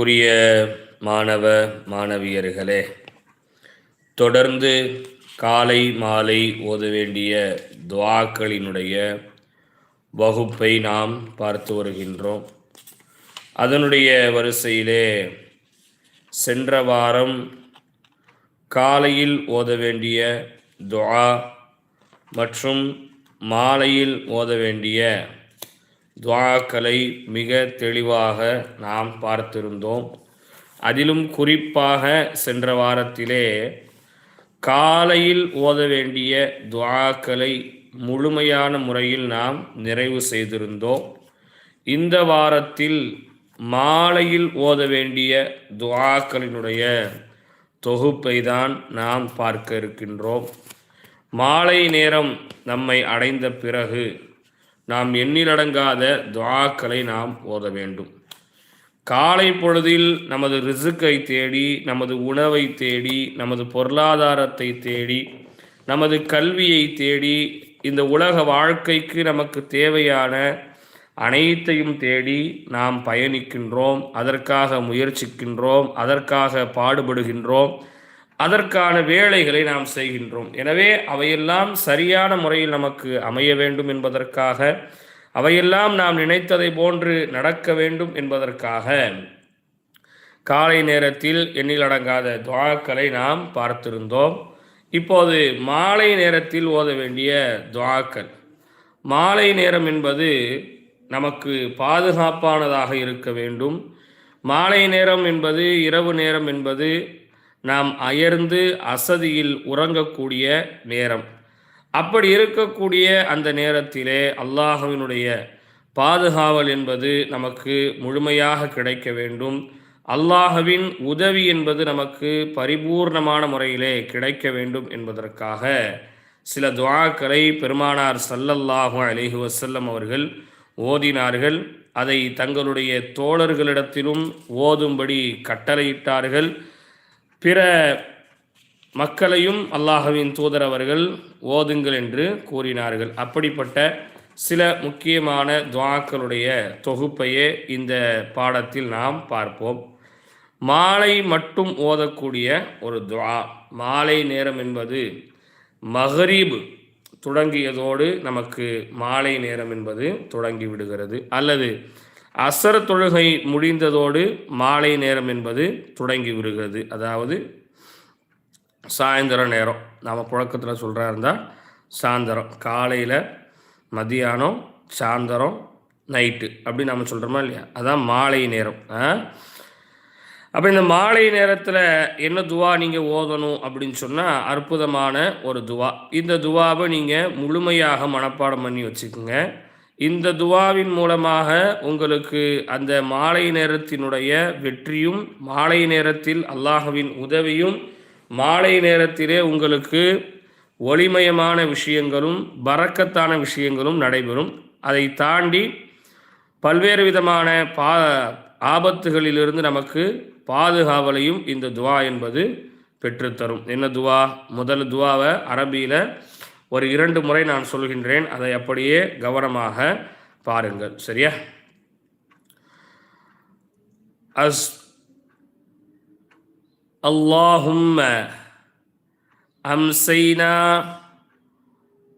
உரிய மாணவ மாணவியர்களே தொடர்ந்து காலை மாலை ஓத வேண்டிய துவாக்களினுடைய வகுப்பை நாம் பார்த்து வருகின்றோம். அதனுடைய வரிசையிலே சென்ற வாரம் காலையில் ஓத வேண்டிய துவா மற்றும் மாலையில் ஓத வேண்டிய துவாக்களை மிக தெளிவாக நாம் பார்த்திருந்தோம். அதிலும் குறிப்பாக சென்ற வாரத்திலே காலையில் ஓத வேண்டிய துவாக்களை முழுமையான முறையில் நாம் நிறைவு செய்திருந்தோம். இந்த வாரத்தில் மாலையில் ஓத வேண்டிய துவாக்களினுடைய தொகுப்பை தான் நாம் பார்க்க இருக்கின்றோம். மாலை நேரம் நம்மை அடைந்த பிறகு நாம் எண்ணிலடங்காத துவாக்களை நாம் ஓத வேண்டும். காலை பொழுதில் நமது ரிசுக்கை தேடி நமது உணவை தேடி நமது பொருளாதாரத்தை தேடி நமது கல்வியை தேடி இந்த உலக வாழ்க்கைக்கு நமக்கு தேவையான அனைத்தையும் தேடி நாம் பயணிக்கின்றோம் அதற்காக முயற்சிக்கின்றோம் அதற்காக பாடுபடுகின்றோம் அதற்கான வேலைகளை நாம் செய்கின்றோம். எனவே அவையெல்லாம் சரியான முறையில் நமக்கு அமைய வேண்டும் என்பதற்காக அவையெல்லாம் நாம் நினைத்ததை போன்று நடக்க வேண்டும் என்பதற்காக காலை நேரத்தில் எண்ணிலடங்காத துவாக்களை நாம் பார்த்திருந்தோம். இப்போது மாலை நேரத்தில் ஓத வேண்டிய துவாக்கள். மாலை நேரம் என்பது நமக்கு பாதுகாப்பானதாக இருக்க வேண்டும். மாலை நேரம் என்பது இரவு நேரம் என்பது நாம் அயர்ந்து அசதியில் உறங்கக்கூடிய நேரம். அப்படி இருக்கக்கூடிய அந்த நேரத்திலே அல்லாஹவினுடைய பாதுகாவல் என்பது நமக்கு முழுமையாக கிடைக்க வேண்டும். அல்லாஹவின் உதவி என்பது நமக்கு பரிபூர்ணமான முறையிலே கிடைக்க வேண்டும் என்பதற்காக சில துவாக்களை பெருமானார் சல்லல்லாஹு அலிஹு வசல்லம் அவர்கள் ஓதினார்கள். அதை தங்களுடைய தோழர்களிடத்திலும் ஓதும்படி கட்டளையிட்டார்கள். பிற மக்களையும் அல்லாஹவின் தூதர் அவர்கள் ஓதுங்கள் என்று கூறினார்கள். அப்படிப்பட்ட சில முக்கியமான துவாக்களுடைய தொகுப்பையே இந்த பாடத்தில் நாம் பார்ப்போம். மாலை மட்டும் ஓதக்கூடிய ஒரு துவா. மாலை நேரம் என்பது மஹரீப் தொடங்கியதோடு நமக்கு மாலை நேரம் என்பது தொடங்கி விடுகிறது. அல்லது அசர தொழுகை முடிந்ததோடு மாலை நேரம் என்பது தொடங்கி விடுகிறது. அதாவது சாயந்தர நேரம். நாம் புழக்கத்தில் சொல்கிறா இருந்தால் சாயந்தரம். காலையில் மதியானம் சாயந்தரம் நைட்டு அப்படி நம்ம சொல்கிறோமா இல்லையா? அதான் மாலை நேரம். அப்போ இந்த மாலை நேரத்தில் என்ன துவா நீங்கள் ஓதணும் அப்படின்னு சொன்னால் அற்புதமான ஒரு துவா. இந்த துவாவை நீங்கள் முழுமையாக மனப்பாடம் பண்ணி வச்சுக்கோங்க. இந்த துவாவின் மூலமாக உங்களுக்கு அந்த மாலை நேரத்தினுடைய வெற்றியும் மாலை நேரத்தில் அல்லாஹவின் உதவியும் மாலை நேரத்திலே உங்களுக்கு ஒளிமயமான விஷயங்களும் பறக்கத்தான விஷயங்களும் நடைபெறும். அதை தாண்டி பல்வேறு விதமான பா ஆபத்துகளிலிருந்து நமக்கு பாதுகாவலையும் இந்த துவா என்பது பெற்றுத்தரும். என்ன துவா? முதல் துவாவை அரபியில் ஒரு இரண்டு முறை நான் சொல்கின்றேன் அதை அப்படியே கவனமாக பாருங்கள் சரியா அஸ் اللهم أمسينا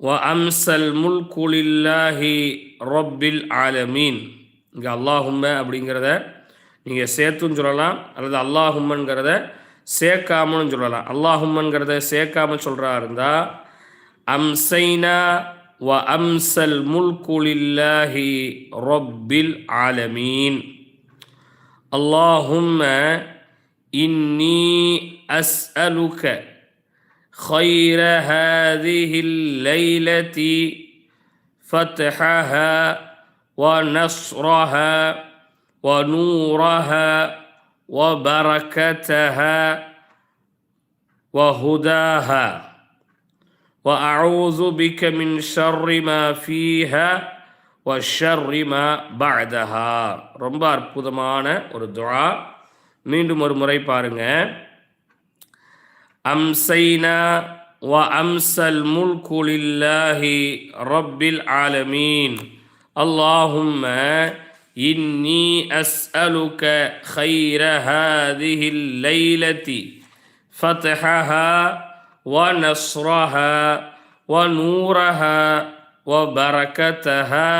وأمسى الملك لله رب العالمين இங்கே அல்லாஹும்ம அப்படிங்கிறத நீங்கள் சேர்த்துன்னு சொல்லலாம் அல்லது அல்லாஹும்மன்கிறத சேர்க்காமலும் சொல்லலாம் அல்லாஹும்மன்கிறத சேர்க்காம சொல்கிறா இருந்தால் أمسينا وأمسى الملك لله رب العالمين. اللهم إني أسألك خير هذه الليلة فتحها ونصرها ونورها وبركتها وهداها. وأعوذ بك من شر ما فيها وشر ما بعدها ரொம்ப அற்புதமான ஒரு துஆ மீண்டும் ஒரு முறை பாருங்க அம்சைனா வ அம்சல் முல்கு லில்லாஹி ரப்பில் ஆலமீன் اللهم إني أسألك خير هذه الليلة فتحها ونصرها ونورها وبركتها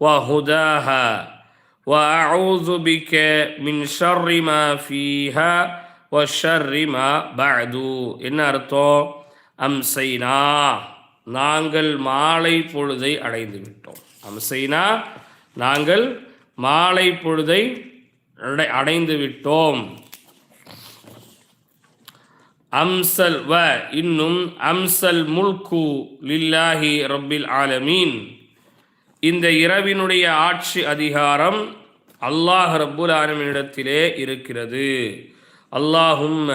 وهداها وأعوذ بك من شر ما فيها وشر ما بعد إن أرتو أمسينا நாங்கள் மாலை பொழுதை அடைந்து விட்டோம் அம்சைனா நாங்கள் மாலை பொழுதை அடைந்து விட்டோம் அம்சல் வ இன்னும் அம்சல் முல்கு லில்லாஹி ரப்பில் ஆலமீன். இந்த இரவினுடைய ஆட்சி அதிகாரம் அல்லாஹ் ரப்புல் ஆலமினிடத்திலே இருக்கிறது. அல்லாஹும்ம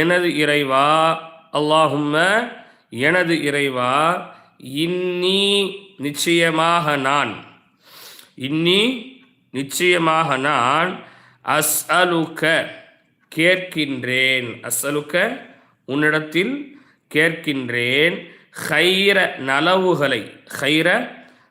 எனது இறைவா அல்லாஹும்ம எனது இறைவா இன்னி நிச்சயமாக நான் இன்னி நிச்சயமாக நான் அஸ் அலுக்க கேட்கின்றேன். அசலுக்க உன்னிடத்தில் கேட்கின்றேன். ஹைர நலவுகளை ஹைர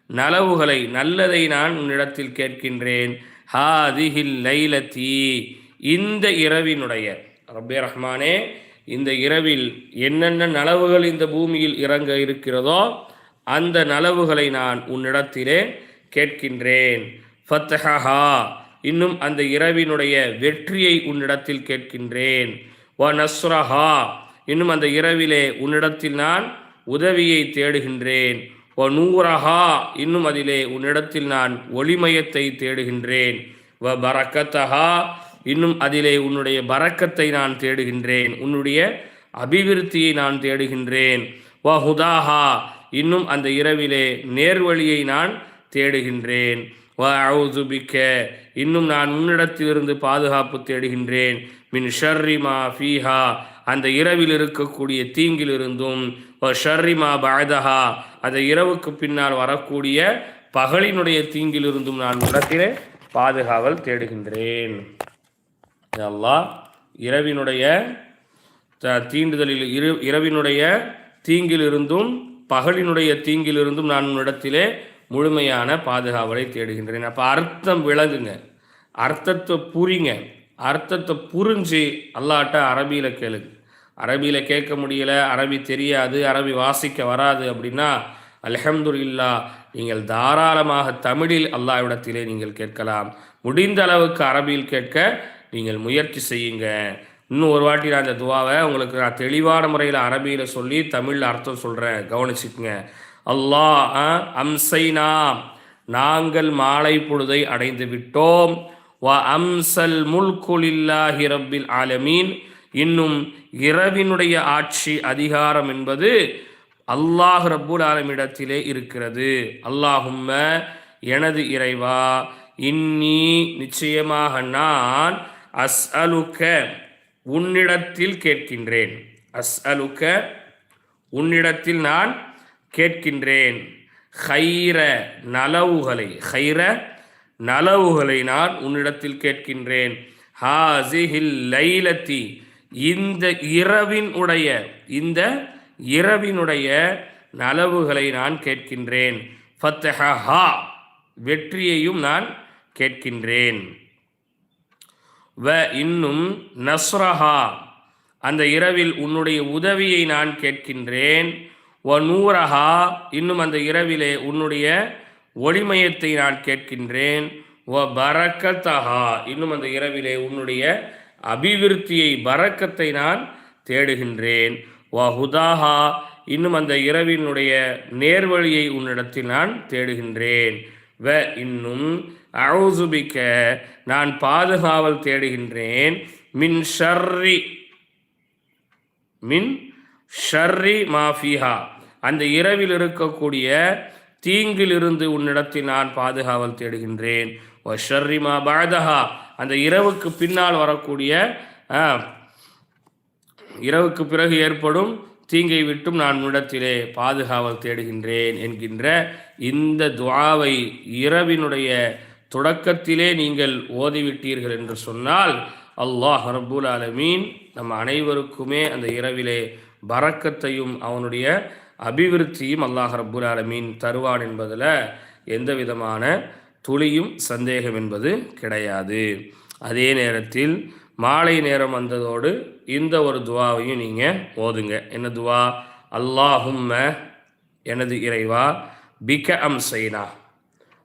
நலவுகளை நல்லதை நான் உன்னிடத்தில் கேட்கின்றேன். ஹாதிஹில் லைலத்தி இந்த இரவினுடைய ரப்பே ரஹ்மானே இந்த இரவில் என்னென்ன நலவுகள் இந்த பூமியில் இறங்க இருக்கிறதோ அந்த நலவுகளை நான் உன்னிடத்திலே கேட்கின்றேன். ஃபத்தஹா இன்னும் அந்த இரவினுடைய வெற்றியை உன்னிடத்தில் கேட்கின்றேன். வ நஸ்ரஹா. இன்னும் அந்த இரவிலே உன்னிடத்தில் நான் உதவியை தேடுகின்றேன். வ நூரஹா. இன்னும் அதிலே உன்னிடத்தில் நான் ஒளிமயத்தை தேடுகின்றேன். வ பரக்கத்தஹா. இன்னும் அதிலே உன்னுடைய பறக்கத்தை நான் தேடுகின்றேன். உன்னுடைய அபிவிருத்தியை நான் தேடுகின்றேன். வ ஹுதாஹா. இன்னும் அந்த இரவிலே நேர்வழியை நான் தேடுகின்றேன். வ அவுதுபிக்க இன்னும் நான் உன்னிடத்திலிருந்து பாதுகாப்பு தேடுகின்றேன். மின் ஷர்ரிமா ஃபீஹா. அந்த இரவில் இருக்கக்கூடிய தீங்கிலிருந்தும் ஷர்ரிமா பாதஹா அந்த இரவுக்கு பின்னால் வரக்கூடிய பகலினுடைய தீங்கிலிருந்தும் நான் உன்னிடத்திலே பாதுகாவல் தேடுகின்றேன். அல்லாஹ் இரவினுடைய த- தீண்டுதலில் இரு இரவினுடைய தீங்கிலிருந்தும் பகலினுடைய தீங்கிலிருந்தும் நான் உன்னிடத்திலே முழுமையான பாதுகாவலை தேடுகின்றேன். அப்போ அர்த்தம் விளங்குங்க. அர்த்தத்தை புரிங்க. அர்த்தத்தை புரிஞ்சு அல்லாட்ட அரபியில் கேளுங்க. அரபியில் கேட்க முடியல அரபி தெரியாது அரபி வாசிக்க வராது அப்படின்னா அல்ஹம்துலில்லா நீங்கள் தாராளமாக தமிழில் அல்லாவிடத்திலே நீங்கள் கேட்கலாம். முடிந்த அளவுக்கு அரபியில் கேட்க நீங்கள் முயற்சி செய்யுங்க. இன்னும் ஒரு வாட்டி நான் அந்த துவாவை உங்களுக்கு நான் தெளிவான முறையில் அரபியில் சொல்லி தமிழில் அர்த்தம் சொல்கிறேன் கவனிச்சுக்குங்க. அல்லாஹ் அம்சைனா நாங்கள் மாலை பொழுதை அடைந்து விட்டோம். வ அம்சல் முல்குலில்லாஹி ரப்பில் ஆலமீன். இன்னும் இரவினுடைய ஆட்சி அதிகாரம் என்பது அல்லாஹ் ரப்புல் ஆலமிடத்திலே இருக்கிறது. அல்லாஹும்ம எனது இறைவா இன்னி நிச்சயமாக நான் அஸ் அலுக்க உன்னிடத்தில் கேட்கின்றேன். அஸ் அலுக்க உன்னிடத்தில் நான் கேட்கின்றேன். ஹைர நலவுகளை ஹைர நலவுகளை நான் உன்னிடத்தில் கேட்கின்றேன். ஹாசிஹில் லைலத்தி இந்த இரவின் உடைய இந்த இரவினுடைய நலவுகளை நான் கேட்கின்றேன். ஃபத்தஹா வெற்றியையும் நான் கேட்கின்றேன். வ இன்னும் நஸ்ரஹா அந்த இரவில் உன்னுடைய உதவியை நான் கேட்கின்றேன். வ நூரஹா இன்னும் அந்த இரவிலே உன்னுடைய ஒளிமயத்தை நான் கேட்கின்றேன். வ பரக்கத்தஹா இன்னும் அந்த இரவிலே உன்னுடைய அபிவிருத்தியை பரக்கத்தை நான் தேடுகின்றேன். வ ஹுதாஹா இன்னும் அந்த இரவினுடைய நேர்வழியை உன்னிடத்தில் நான் தேடுகின்றேன். வ இன்னும் அழுசுபிக்க நான் பாதுகாவல் தேடுகின்றேன். மின் ஷர்ரி மின் ஷர்ரி மாஃபிஹா அந்த இரவில் இருக்கக்கூடிய தீங்கிலிருந்து உன்னிடத்தில் நான் பாதுகாவல் தேடுகின்றேன். வ ஷர்ரி பாதஹா அந்த இரவுக்கு பின்னால் வரக்கூடிய ஆ, இரவுக்கு பிறகு ஏற்படும் தீங்கை விட்டும் நான் உன்னிடத்திலே பாதுகாவல் தேடுகின்றேன் என்கின்ற இந்த துவாவை இரவினுடைய தொடக்கத்திலே நீங்கள் ஓதிவிட்டீர்கள் என்று சொன்னால் அல்லாஹ் ரப்புல் அலமீன் நம் அனைவருக்குமே அந்த இரவிலே பறக்கத்தையும் அவனுடைய அபிவிருத்தியும் அல்லாஹ் ரப்புல் ஆலமீன் தருவான் என்பதில் எந்த விதமான துளியும் சந்தேகம் என்பது கிடையாது. அதே நேரத்தில் மாலை நேரம் வந்ததோடு இந்த ஒரு துவாவையும் நீங்கள் ஓதுங்க. என்ன துவா? அல்லாஹும்ம எனது இறைவா பிக அம்சைனா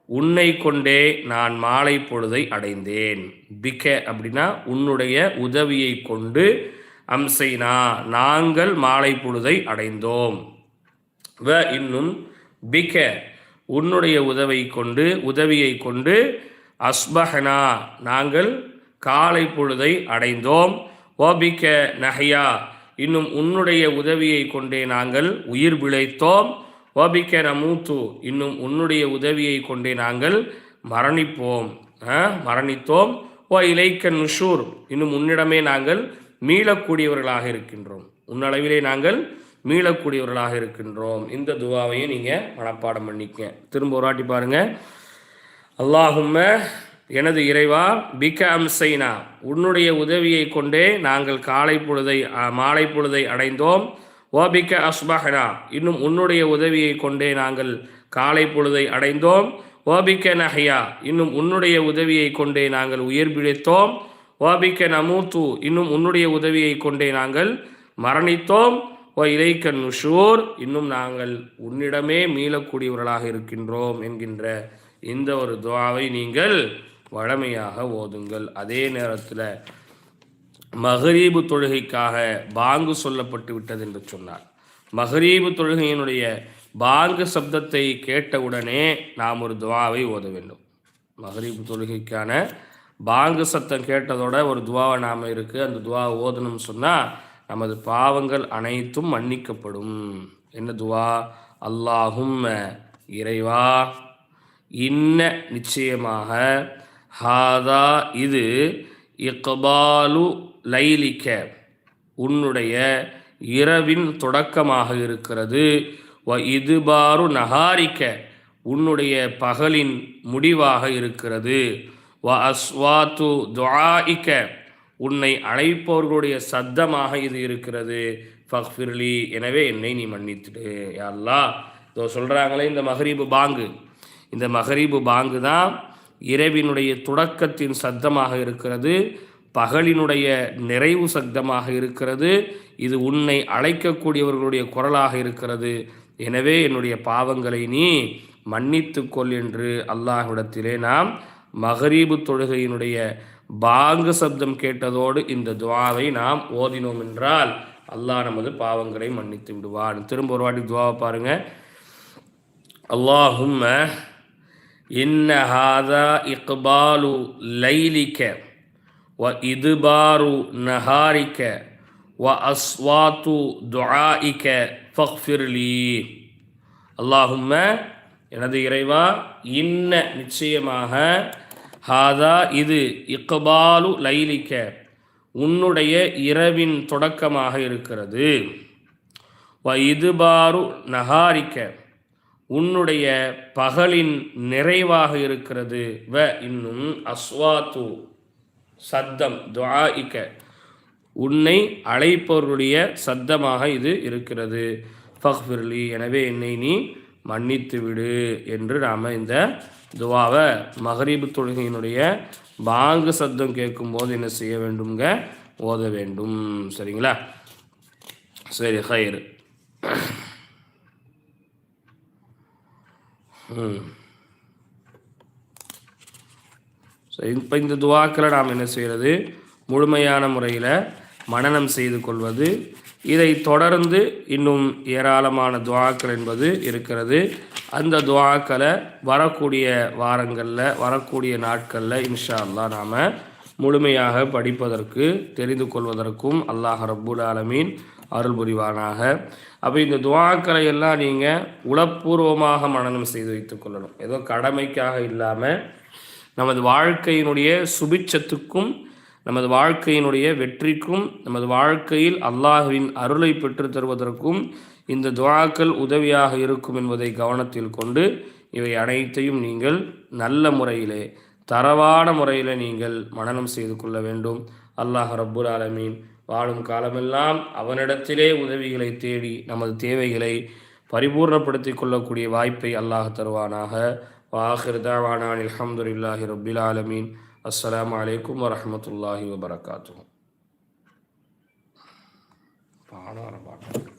உன்னை கொண்டே நான் மாலை பொழுதை அடைந்தேன். பிக அப்படின்னா உன்னுடைய உதவியை கொண்டு அம்சைனா நாங்கள் மாலை பொழுதை அடைந்தோம். வ இன்னும் பிக உன்னுடைய உதவை கொண்டு உதவியை கொண்டு அஸ்பஹனா நாங்கள் காலை பொழுதை அடைந்தோம். ஓபிக்க நஹையா இன்னும் உன்னுடைய உதவியை கொண்டே நாங்கள் உயிர் பிழைத்தோம். ஓபிக்க நமூத்து இன்னும் உன்னுடைய உதவியை கொண்டே நாங்கள் மரணிப்போம். மரணித்தோம். ஓ இலைக்க நுஷூர் இன்னும் உன்னிடமே நாங்கள் மீளக்கூடியவர்களாக இருக்கின்றோம். உன்னளவிலே நாங்கள் மீளக்கூடியவர்களாக இருக்கின்றோம். இந்த துவாவையும் நீங்கள் மனப்பாடம் பண்ணிக்க திரும்ப ஒரு வாட்டி பாருங்கள் அல்லாஹும்ம எனது இறைவா பிக அம்சைனா உன்னுடைய உதவியை கொண்டே நாங்கள் காலை பொழுதை மாலை பொழுதை அடைந்தோம். ஓபிக்க அஸ்பஹனா இன்னும் உன்னுடைய உதவியை கொண்டே நாங்கள் காலை பொழுதை அடைந்தோம். ஓபிக்க நஹையா இன்னும் உன்னுடைய உதவியை கொண்டே நாங்கள் உயிர் பிழைத்தோம். ஓபிக்க நமூத்து இன்னும் உன்னுடைய உதவியை கொண்டே நாங்கள் மரணித்தோம். ஓ இலைக்கண் நுஷூர் இன்னும் நாங்கள் உன்னிடமே மீளக்கூடியவர்களாக இருக்கின்றோம் என்கின்ற இந்த ஒரு துவாவை நீங்கள் வழமையாக ஓதுங்கள். அதே நேரத்தில் மகரீபு தொழுகைக்காக பாங்கு சொல்லப்பட்டு விட்டது என்று சொன்னார். மகரீபு தொழுகையினுடைய பாங்கு சப்தத்தை கேட்டவுடனே நாம் ஒரு துவாவை ஓத வேண்டும். மகரீபு தொழுகைக்கான பாங்கு சத்தம் கேட்டதோட ஒரு துவாவை நாம் இருக்குது அந்த துவாவை ஓதணும்னு சொன்னால் நமது பாவங்கள் அனைத்தும் மன்னிக்கப்படும். என்ன துவா? அல்லாஹும் இறைவா இன்ன நிச்சயமாக ஹாதா இது இக்பாலு லைலிக்க உன்னுடைய இரவின் தொடக்கமாக இருக்கிறது. வ இதுபாரு நகாரிக்க உன்னுடைய பகலின் முடிவாக இருக்கிறது. வ அஸ்வாத்து துஆஇக்க உன்னை அழைப்பவர்களுடைய சத்தமாக இது இருக்கிறது. ஃபக்ஃபிர்லி. எனவே என்னை நீ மன்னித்துடு யாழ்லா இதோ சொல்கிறாங்களே இந்த மஹரீபு பாங்கு. இந்த மகரீபு பாங்கு தான் இரவினுடைய தொடக்கத்தின் சத்தமாக இருக்கிறது பகலினுடைய நிறைவு சத்தமாக இருக்கிறது இது உன்னை அழைக்கக்கூடியவர்களுடைய குரலாக இருக்கிறது. எனவே என்னுடைய பாவங்களை நீ மன்னித்து கொள் என்று அல்லாஹ்விடத்திலே நாம் மகரீபு தொழுகையினுடைய பாங்கு சப்தம் கேட்டதோடு இந்த துவாவை நாம் ஓதினோம் என்றால் அல்லாஹ் நமது பாவங்களை மன்னித்து விடுவான். திரும்ப ஒரு வாட்டி துவாவை பாருங்க. அல்லாஹும்ம இன்ன ஹாதா இக்பாலு லைலிக்க வ இதுபாரு நஹாரிக்க வ அஸ்வாத்து துஆஇக்க ஃபக்ஃபிர்லி. அல்லாஹும்ம எனது இறைவா இன்ன நிச்சயமாக ஹாதா இது இக்பாலு லைலிக்க உன்னுடைய இரவின் தொடக்கமாக இருக்கிறது. வ இதுபாரு நகாரிக்க உன்னுடைய பகலின் நிறைவாக இருக்கிறது. வ இன்னும் அஸ்வாத்து சத்தம் துவாயிக்க உன்னை அழைப்பவருடைய சத்தமாக இது இருக்கிறது. ஃபஹ்ஃபிர்லி எனவே என்னை நீ மன்னித்து விடு என்று நாம் இந்த துவாவை மகரீபு தொழுகையினுடைய பாங்கு சத்தம் கேட்கும்போது என்ன செய்ய வேண்டும்ங்க? ஓத வேண்டும். சரிங்களா? சரி ஹைரு. சரி இப்போ இந்த துவாக்களை நாம் என்ன செய்கிறது முழுமையான முறையில் மனநம் செய்து கொள்வது. இதை தொடர்ந்து இன்னும் ஏராளமான துவாக்கள் என்பது இருக்கிறது. அந்த துவாக்களை வரக்கூடிய வாரங்களில் வரக்கூடிய நாட்களில் இன்ஷா அல்லா நாம் முழுமையாக படிப்பதற்கு தெரிந்து கொள்வதற்கும் அல்லாஹ் ரப்புல் ஆலமீன் அருள் புரிவானாக. அப்போ இந்த துவாக்களை எல்லாம் நீங்கள் உளப்பூர்வமாக மனநம் செய்து வைத்து கொள்ளணும். ஏதோ கடமைக்காக இல்லாமல் நமது வாழ்க்கையினுடைய சுபிச்சத்துக்கும் நமது வாழ்க்கையினுடைய வெற்றிக்கும் நமது வாழ்க்கையில் அல்லாஹுவின் அருளை பெற்று தருவதற்கும் இந்த துவாக்கள் உதவியாக இருக்கும் என்பதை கவனத்தில் கொண்டு இவை அனைத்தையும் நீங்கள் நல்ல முறையிலே தரவான முறையில் நீங்கள் மனனம் செய்து கொள்ள வேண்டும். அல்லாஹ் ரப்புல் ஆலமீன். வாழும் காலமெல்லாம் அவனிடத்திலே உதவிகளை தேடி நமது தேவைகளை பரிபூர்ணப்படுத்தி கொள்ளக்கூடிய வாய்ப்பை அல்லாஹ் தருவானாக. வாஹிர் தாவானான் அலமதுல்லாஹி ரபில் ஆலமீன். அஸ்லாம் வலைக்கம் வரமத்துல்லாஹி வபரகாத்து பாடம் பாடம்